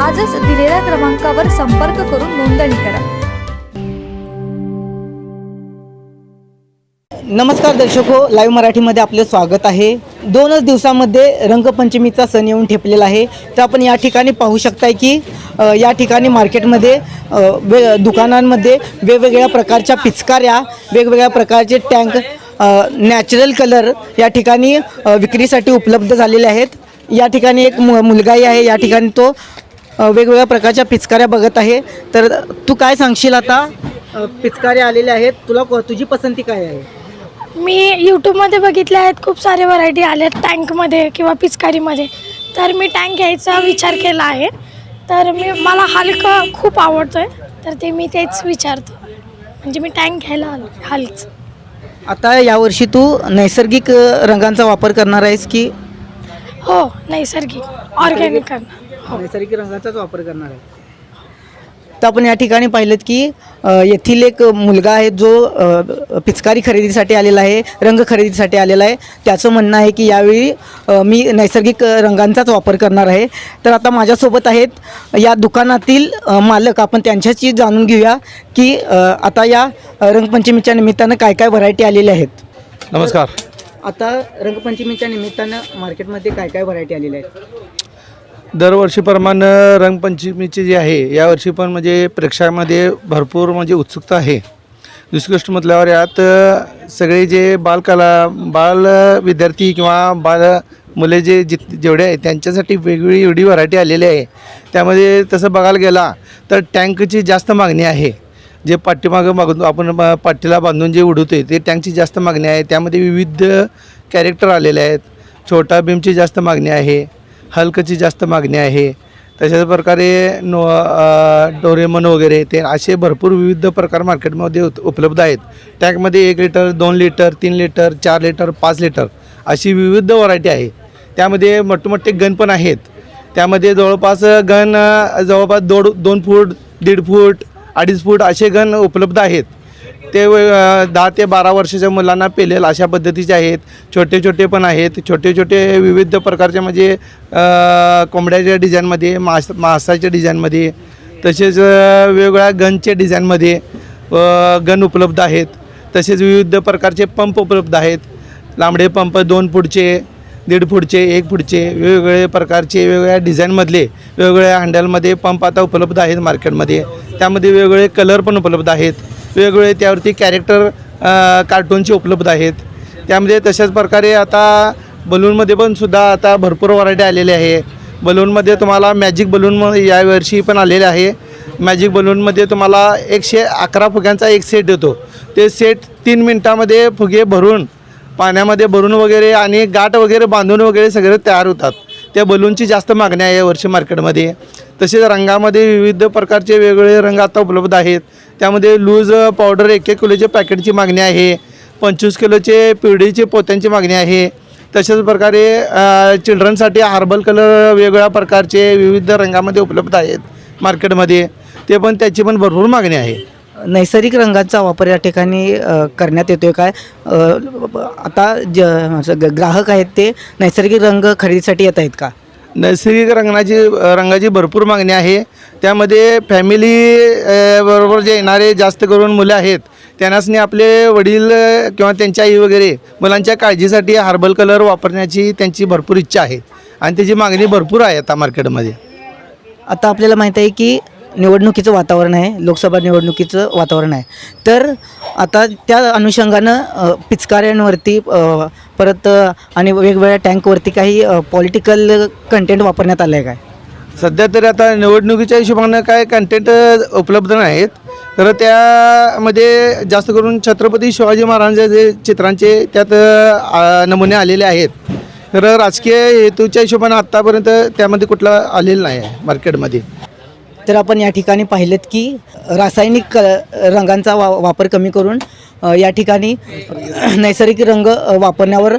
आजच दिलेल्या क्रमांकावर संपर्क करून नोंदणी करा. नमस्कार दर्शको हो, लाईव्ह मराठीमध्ये आपले स्वागत आहे. दोनच दिवसामध्ये रंगपंचमीचा सण येऊन ठेपलेला आहे. तर आपण या ठिकाणी पाहू शकताय की या ठिकाणी मार्केटमध्ये वे दुकानांमध्ये वेगवेगळ्या प्रकारच्या पिचकाऱ्या वेगवेगळ्या प्रकारचे टँक नॅचरल कलर या ठिकाणी विक्रीसाठी उपलब्ध झालेले आहेत. या ठिकाणी एक मु मुलगाही आहे. या ठिकाणी तो वेगवेगळ्या प्रकारच्या पिचकाऱ्या बघत आहे. तर तू काय सांगशील आता? पिचकाऱ्या आलेल्या आहेत. तुला को- तुझी पसंती काय आहे? मी यूट्यूबमध्ये बघितले आहेत. खूप सारे व्हरायटी आल्यात टँकमध्ये किंवा पिचकारीमध्ये. तर मी टँक घ्यायचा विचार केला आहे. तर मी मला हलकं खूप आवडतं आहे तर ते मी तेच विचारतो. म्हणजे मी टँक घ्यायला हल हलच आता यावर्षी तू नैसर्गिक अ, रंगांचा वापर करणार आहेस की? हो नैसर्गिक. ऑर्गॅनिक करणं हो नैसर्गिक रंगाचाच वापर करणार आहे. तर आपण या ठिकाणी पाहिलं की येथील एक मुलगा आहे जो पिचकारी खरेदीसाठी आलेला आहे रंग खरेदीसाठी आलेला आहे. त्याचं म्हणणं आहे की यावेळी मी नैसर्गिक रंगांचाच वापर करणार आहे. तर आता माझ्यासोबत आहेत या दुकानातील मालक. आपण त्यांच्याशी जाणून घेऊया की आता या रंगपंचमीच्या निमित्तानं काय काय व्हरायटी आलेल्या आहेत. नमस्कार. आता रंगपंचमीच्या निमित्तानं मार्केटमध्ये काय काय व्हरायटी आलेल्या आहेत? दरवर्षीप्रमाणे रंगपंचमीची जी आहे यावर्षी पण म्हणजे प्रेक्षकामध्ये भरपूर म्हणजे उत्सुकता आहे. दुसरी गोष्ट म्हटल्यावर यात सगळे जे बालकला बाल विद्यार्थी किंवा बाल मुले जे जित जेवढे आहेत त्यांच्यासाठी वेगवेगळी एवढी व्हरायटी आलेली आहे. त्यामध्ये तसं बघायला गेला तर टँकची जास्त मागणी आहे. जे पाठीमागं मागून आपण पाठीला बांधून जे उडवतोय ते टँकची जास्त मागणी आहे. त्यामध्ये विविध कॅरेक्टर आलेले आहेत. छोटा भीमची जास्त मागणी आहे. हल्कची जास्त मागणी आहे. तशाच प्रकारे नो डोरेमन वगैरे ते असे भरपूर विविध प्रकार मार्केटमध्ये उत- उपलब्ध आहेत. टँकमध्ये एक लिटर दोन लिटर तीन लिटर चार लिटर पाच लिटर अशी विविध व्हरायटी आहे. त्यामध्ये मोठमोठे गन पण आहेत. त्यामध्ये जवळपास गन जवळपास दोड दोन फूट दीड फूट अडीच फूट असे गन उपलब्ध आहेत. ते दहा ते बारा वर्षाच्या मुलांना पेलेल अशा पद्धतीचे आहेत. छोटे छोटे पण आहेत. छोटे छोटे विविध प्रकारचे म्हणजे कोंबड्याच्या डिझाईनमध्ये मास मासाच्या डिझाईनमध्ये तसेच वेगवेगळ्या गनच्या डिझाईनमध्ये गन उपलब्ध आहेत. तसेच विविध प्रकारचे पंप उपलब्ध आहेत. लांबडे पंप दोन फूटचे दीड फूटचे एक फूटचे वेगवेगळे प्रकारचे वेगवेगळ्या डिझाईनमधले वेगवेगळ्या हँडलमध्ये पंप आता उपलब्ध आहेत मार्केटमध्ये. त्यामध्ये वेगवेगळे कलर पण उपलब्ध आहेत. वेगवेगळे त्यावरती कॅरेक्टर कार्टूनचे उपलब्ध आहेत. त्यामध्ये तशाच प्रकारे आता बलूनमध्ये पण सुद्धा आता भरपूर व्हरायटी आलेली आहे. बलूनमध्ये तुम्हाला मॅजिक बलून म- यावर्षी पण आलेले आहे. मॅजिक बलूनमध्ये तुम्हाला एकशे अकरा फुग्यांचा एक सेट येतो ते सेट तीन मिनटामध्ये फुगे भरून पाण्यामध्ये भरून वगैरे आणि गाठ वगैरे बांधून वगैरे सगळे तयार होतात. त्या बलूनची जास्त मागणी आहे यावर्षी मार्केटमध्ये तसेच रंगामध्ये विविध प्रकारचे वेगवेगळे रंग आता उपलब्ध आहेत. त्यामध्ये लूज पावडर एक एक किलोचे पॅकेटची मागणी आहे. पंचवीस किलोचे पिढीचे पोत्यांची मागणी आहे. तशाच प्रकारे चिल्ड्रनसाठी हार्बल कलर वेगवेगळ्या प्रकारचे विविध रंगामध्ये उपलब्ध आहेत मार्केटमध्ये. ते पण त्याची पण भरपूर मागणी आहे. नैसर्गिक रंगाचा वापर या ठिकाणी करण्यात येतो आहे काय आता ज ग- ग्राहक आहेत ते नैसर्गिक रंग खरेदीसाठी येत आहेत का? नैसर्गिक रंगाची रंगाची भरपूर मागणी आहे. त्यामध्ये फॅमिली बरोबर जे येणारे जास्त करून मुलं आहेत त्यांनासनी आपले वडील किंवा त्यांच्या आई वगैरे मुलांच्या काळजीसाठी हार्बल कलर वापरण्याची त्यांची भरपूर इच्छा आहे. आणि त्याची मागणी भरपूर आहे आता मार्केटमध्ये. आता आपल्याला माहीत आहे की निवडणुकीचं वातावरण आहे लोकसभा निवडणुकीचं वातावरण आहे. तर आता त्या अनुषंगानं पिचकाऱ्यांवरती परत आणि वेगवेगळ्या टँकवरती काही पॉलिटिकल कंटेंट वापरण्यात आलं आहे काय? सध्या तरी आता निवडणुकीच्या हिशोबानं काय कंटेंट उपलब्ध नाहीत. तर त्यामध्ये जास्त करून छत्रपती शिवाजी महाराजांचे जे चित्रांचे त्यात नमुने आलेले आहेत. तर राजकीय हेतूच्या हिशोबानं आत्तापर्यंत त्यामध्ये कुठला आलेलं नाही आहे मार्केटमध्ये तर आपण या ठिकाणी पाहिलेत की रासायनिक क रंगांचा वा वापर कमी करून या ठिकाणी नैसर्गिक रंग वापरण्यावर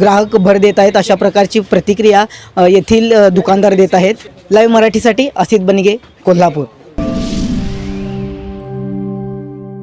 ग्राहक भर देत आहेत अशा प्रकारची प्रतिक्रिया येथील दुकानदार देत आहेत. लाईव्ह मराठीसाठी असित बनगे कोल्हापूर.